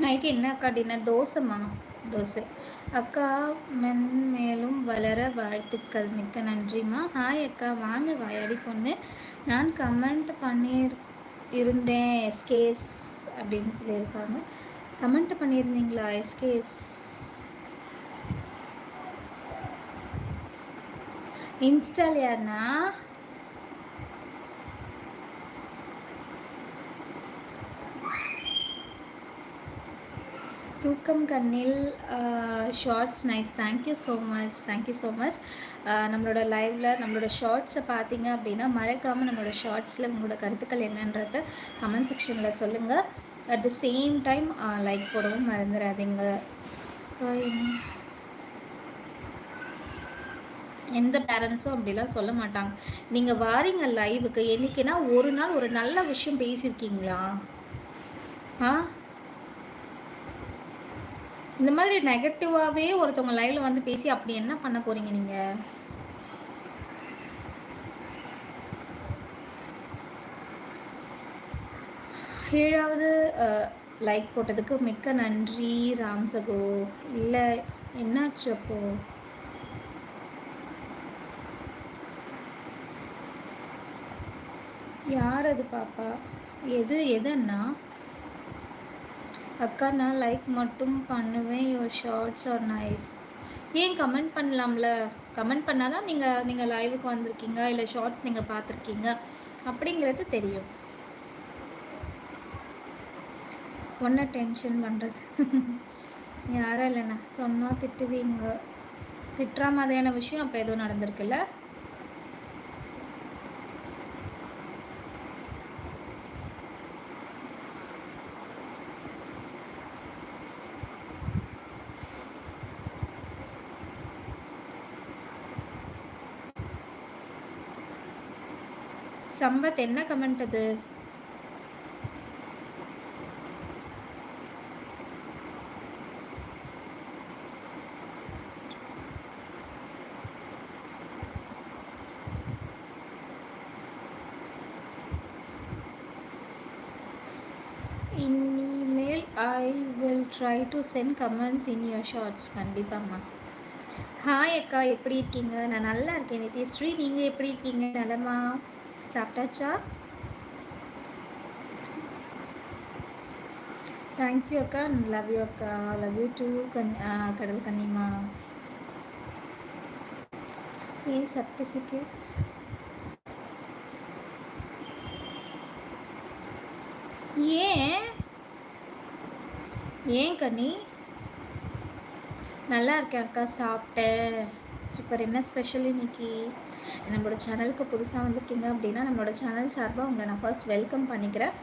Night என்ன அக்கா dinner தோசைம்மா. Dosa. அக்கா மென்மேலும் வளர வாழ்த்துக்கள். மிக்க நன்றிம்மா. ஹாய் அக்கா. வாங்க வாயாடி பொண்ணு. நான் கமெண்ட் பண்ணி இருந்தேன். எஸ்கேஸ் அப்படின்னு சொல்லியிருக்காங்க. கமெண்ட் பண்ணியிருந்தீங்களா எஸ்கேஸ் யாருன்னா தூக்கம் கண்ணில் shorts nice thank you so much thank you so much நம்மளோட லைவில் நம்மளோட ஷார்ட்ஸை பார்த்தீங்க அப்படின்னா மறக்காமல் நம்மளோட ஷார்ட்ஸில் உங்களோட கருத்துக்கள் என்னன்றத கமெண்ட் செக்ஷனில் சொல்லுங்கள் at the same time like போடவும் மறந்துடாதீங்க எந்த பேரண்ட்ஸும் அப்படிலாம் சொல்ல மாட்டாங்க. நீங்கள் வாரீங்க லைவுக்கு என்றைக்குன்னா ஒரு நாள் ஒரு நல்ல விஷயம் பேசியிருக்கீங்களா? ஆ? இந்த மாதிரி நெகட்டிவாகவே ஒருத்தவங்க லைவில் வந்து பேசி அப்படி என்ன பண்ண போகிறீங்க நீங்கள் ஏழாவது லைக் போட்டதுக்கு மிக்க நன்றி ராம்சகோ இல்லை என்னாச்சு அப்போ? யார் அது பாப்பா? எது எதுன்னா? அக்கா நான் லைக் மட்டும் பண்ணுவேன். யுவர் ஷார்ட்ஸ் ஆர் நைஸ் ஏன் கமெண்ட் பண்ணலாம்ல? கமெண்ட் பண்ணால் தான் நீங்கள் நீங்கள் லைவுக்கு வந்திருக்கீங்க. இல்லை ஷார்ட்ஸ் நீங்கள் பார்த்துருக்கீங்க. அப்படிங்கிறது தெரியும். ஒன்றை டென்ஷன் பண்ணுறது யாரும் இல்லைண்ணா. சொன்னால் திட்டுவீங்க. திட்டுற மாதிரியான விஷயம் அப்போ எதுவும் நடந்திருக்குல்ல? சம்பத் என்ன கமெண்ட் அது? இனிமேல் I will try to send comments in your shorts கண்டிப்பாம்மா. ஹாய் அக்கா எப்படி இருக்கீங்க? நான் நல்லா இருக்கேன் நித்யஸ்ரீ நீங்கள் எப்படி இருக்கீங்க? நலமா? சாப்பிட்டாச்சா? தேங்க்யூ அக்கா. லவ் யூ அக்கா. லவ் யூ டூ கன் கடல் கன்னிமா ஏன் சர்டிஃபிகேட்ஸ் ஏன்? ஏன் கண்ணி? நல்லா இருக்கேன் அக்கா. சாப்பிட்டேன். சூப்பர். என்ன ஸ்பெஷல் இன்னைக்கு? நம்மளோட சேனலுக்கு புதுசாக வந்திருக்கீங்க அப்படின்னா நம்மளோட சேனல் சார்பாக உங்களை நான் ஃபர்ஸ்ட் வெல்கம் பண்ணிக்கிறேன்.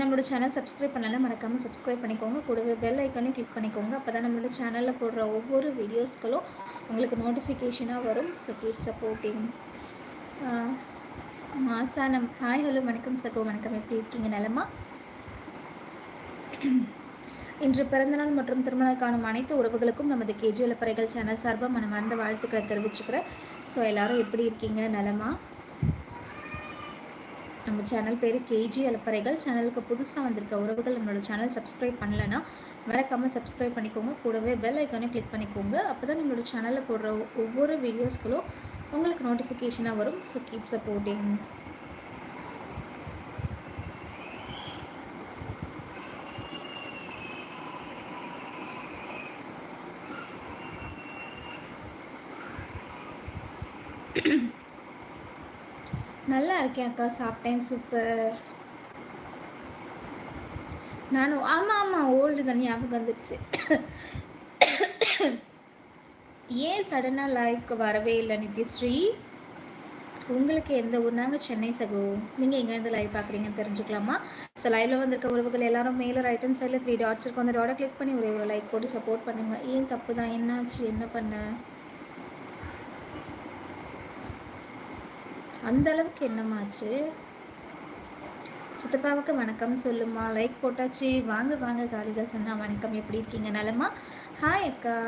நம்மளோட சேனல் சப்ஸ்கிரைப் பண்ணலாம் மறக்காமல் சப்ஸ்கிரைப் பண்ணிக்கோங்க. கூடவே பெல் ஐக்கானே கிளிக் பண்ணிக்கோங்க. அப்போ தான் நம்மளோட சேனலில் போடுற ஒவ்வொரு வீடியோஸ்களும் உங்களுக்கு நோட்டிஃபிகேஷனாக வரும். ஸோ கீப் சப்போர்ட்டிங் மாசானம் ஹாய் ஹலோ வணக்கம் சகோ. வணக்கம். எப்படி இருக்கீங்க நிலமா? இன்று பிறந்தநாள் மற்றும் திருமணம் காணும் அனைத்து உறவுகளுக்கும் நமது கேஜி அலப்பறைகள் சேனல் சார்பாக மனமார்ந்த வாழ்த்துக்களை தெரிவிச்சுக்கிறேன். ஸோ எல்லோரும் எப்படி இருக்கீங்க? நலமா? நம்ம சேனல் பேர் கேஜி அலப்பறைகள் சேனலுக்கு புதுசாக வந்திருக்க உறவுகள் நம்மளோட சேனல் சப்ஸ்கிரைப் பண்ணலைன்னா மறக்காமல் சப்ஸ்கிரைப் பண்ணிக்கோங்க. கூடவே பெல் ஐக்கானே கிளிக் பண்ணிக்கோங்க. அப்போ தான் நம்மளோட சேனலில் போடுற ஒவ்வொரு வீடியோஸ்களும் உங்களுக்கு நோட்டிஃபிகேஷனாக வரும். ஸோ கீப் சப்போர்ட்டிங் நல்லா இருக்கேன் அக்கா சாப்பிட்டேன் சூப்பர் நானும் ஆமாம் ஆமாம் ஓல்டு தான் ஞாபகம் வந்துடுச்சு ஏன் சடனாக லைஃப்க்கு வரவே இல்லை நித்யஸ்ரீ உங்களுக்கு எந்த ஊர்? நாங்கள் சென்னை சகோ. நீங்கள் எங்கேருந்து லைவ் பார்க்குறீங்கன்னு தெரிஞ்சுக்கலாமா? ஸோ லைவில் வந்திருக்க உறவுகள் எல்லாரும் மேலே ரைட் அண்ட் சைடில் த்ரீ டாட்ஸ் இருக்கும் அந்த டாட்டை கிளிக் பண்ணி ஒரே ஒரு லைக் போட்டு சப்போர்ட் பண்ணுங்கள் ஏன் தப்பு தான்? என்னாச்சு? என்ன பண்ண? அந்த அளவுக்கு என்னமாச்சு? சித்தப்பாவுக்கு வணக்கம் சொல்லுமா? லைக் போட்டாச்சு. வாங்க வாங்க காளிதாசன்னா வணக்கம். எப்படி இருக்கீங்க? நலமா? ஹாய் அக்கா.